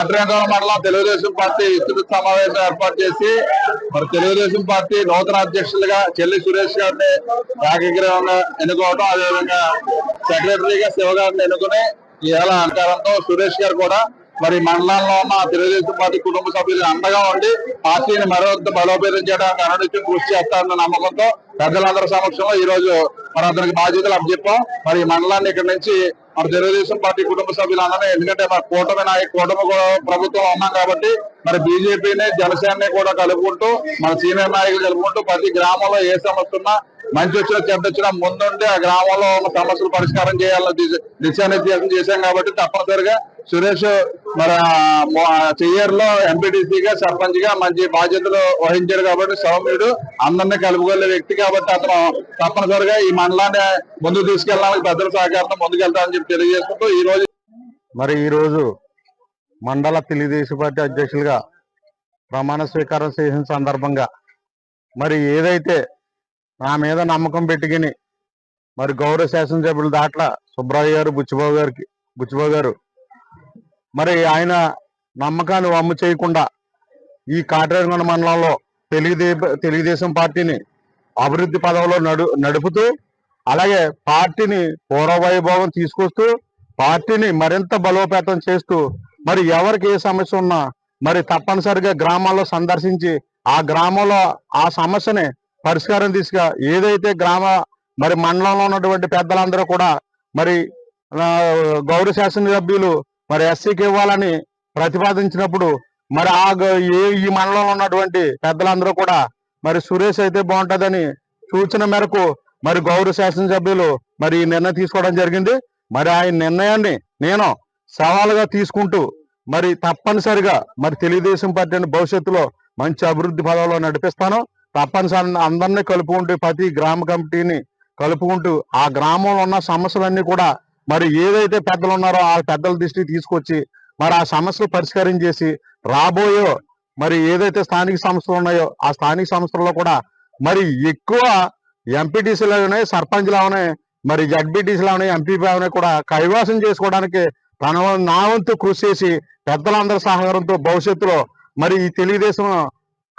భద్రాచలం మండలం తెలుగుదేశం పార్టీ విస్తృత సమావేశం ఏర్పాటు చేసి మరి తెలుగుదేశం పార్టీ నూతన అధ్యక్షులుగా చెల్లి సురేష్ గారిని ఏకగ్రీవంగా ఎన్నుకోవడం అదేవిధంగా సెక్రటరీగా శివ గారిని ఎన్నుకుని ఈ ఏళ్ళ అంకారంతో సురేష్ గారు కూడా మరి మండలంలో ఉన్న తెలుగుదేశం పార్టీ కుటుంబ సభ్యులు అండగా ఉండి పార్టీని మరింత బలోపేతం చేయడానికి అనునిత్యం కృషి చేస్తారన్న నమ్మకంతో పెద్దలందరి సమక్షంలో ఈ రోజు మరి అతనికి బాధ్యతలు అప్పచెప్పాం. మరి మండలాన్ని ఇక్కడ నుంచి మన తెలుగుదేశం పార్టీ కుటుంబ సభ్యులందరినీ ఎందుకంటే మన కూటమి నాయ కూటమి ప్రభుత్వం ఉన్నాం కాబట్టి మరి బీజేపీని జనసేనని కూడా కలుపుకుంటూ మన సీనియర్ నాయకులు కలుపుకుంటూ ప్రతి గ్రామంలో ఏ సమస్య ఉన్నా మంచి వచ్చిన చెడ్డ వచ్చినా ముందుండి ఆ గ్రామంలో ఉన్న సమస్యలు పరిష్కారం చేయాలని దిశానిర్దేశం చేశాం కాబట్టి తప్పనిసరిగా సురేష్ మరి చెయ్యర్లో ఎంపీటీసీగా సర్పంచ్గా మంచి బాధ్యతలు వహించాడు కాబట్టి సౌమ్యుడు అందరినీ కలుపుకొల్లే వ్యక్తి కాబట్టి అతను తప్పనిసరిగా ఈ మండలాన్ని ముందుకు తీసుకెళ్ళడానికి పెద్దల సహకారం ముందుకెళ్తామని చెప్పి తెలియజేసుకుంటూ ఈ రోజు మరి ఈ రోజు మండల తెలుగుదేశం పార్టీ అధ్యక్షులుగా ప్రమాణ స్వీకారం చేసిన సందర్భంగా మరి ఏదైతే నా మీద నమ్మకం పెట్టుకుని. మరి గౌరవ శాసనసభ్యులు దాట్ల సుబ్రాయ్య గారు బుచ్చిబాబు గారికి బుచ్చిబాబు గారు. మరి ఆయన నమ్మకాన్ని వమ్ము చేయకుండా ఈ కాట్రేగొండ మండలంలో తెలుగుదే తెలుగుదేశం పార్టీని అభివృద్ధి పదవిలో నడు నడుపుతూ అలాగే పార్టీని పూర్వవైభవం తీసుకొస్తూ పార్టీని మరింత బలోపేతం చేస్తూ మరి ఎవరికి ఏ సమస్య ఉన్నా మరి తప్పనిసరిగా గ్రామాల్లో సందర్శించి ఆ గ్రామంలో ఆ సమస్యని పరిష్కారం తీసుకు ఏదైతే గ్రామ మరి మండలంలో ఉన్నటువంటి పెద్దలందరూ కూడా మరి ఆ, గౌరవ శాసనసభ్యులు మరి ఎస్సీకి ఇవ్వాలని ప్రతిపాదించినప్పుడు మరి ఆ ఏ ఈ మండలంలో ఉన్నటువంటి పెద్దలందరూ కూడా మరి సురేష్ అయితే బాగుంటుందని సూచన మేరకు మరి గౌరవ శాసనసభ్యులు మరి ఈ నిర్ణయం తీసుకోవడం జరిగింది. మరి ఆయన నిర్ణయాన్ని నేను సవాలుగా తీసుకుంటూ మరి తప్పనిసరిగా మరి తెలుగుదేశం పార్టీని భవిష్యత్తులో మంచి అభివృద్ధి పదవిలో నడిపిస్తాను. తప్పనిసరి అందరినీ కలుపుకుంటూ ప్రతి గ్రామ కమిటీని కలుపుకుంటూ ఆ గ్రామంలో ఉన్న సమస్యలన్నీ కూడా మరి ఏదైతే పెద్దలు ఉన్నారో ఆ పెద్దల దృష్టికి తీసుకొచ్చి మరి ఆ సమస్యలు పరిష్కారం చేసి రాబోయే మరి ఏదైతే స్థానిక సంస్థలు ఉన్నాయో ఆ స్థానిక సంస్థల్లో కూడా మరి ఎక్కువ ఎంపీటీసీలోనే సర్పంచ్లోనే మరి జడ్బీటీసీలోనే ఎంపీలోనే కూడా కైవాసం చేసుకోవడానికి తన నా వంతు కృషి చేసి పెద్దలందరి సహకారంతో భవిష్యత్తులో మరి ఈ తెలుగుదేశం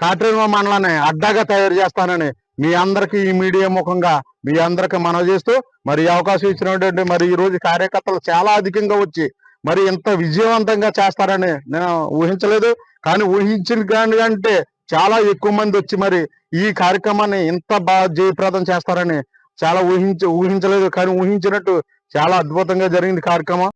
కాట్రేమ మనల్ని అడ్డాగా తయారు చేస్తానని మీ అందరికి ఈ మీడియా ముఖంగా మీ అందరికి మనవి చేస్తూ మరి అవకాశం ఇచ్చినటువంటి మరి ఈ రోజు కార్యకర్తలు చాలా అధికంగా వచ్చి మరి ఇంత విజయవంతంగా చేస్తారని నేను ఊహించలేదు. కానీ ఊహించిన కంటే చాలా ఎక్కువ మంది వచ్చి మరి ఈ కార్యక్రమాన్ని ఇంత బాగా జయప్రదం చేస్తారని చాలా ఊహించ ఊహించలేదు. కానీ ఊహించినట్టు చాలా అద్భుతంగా జరిగింది కార్యక్రమం.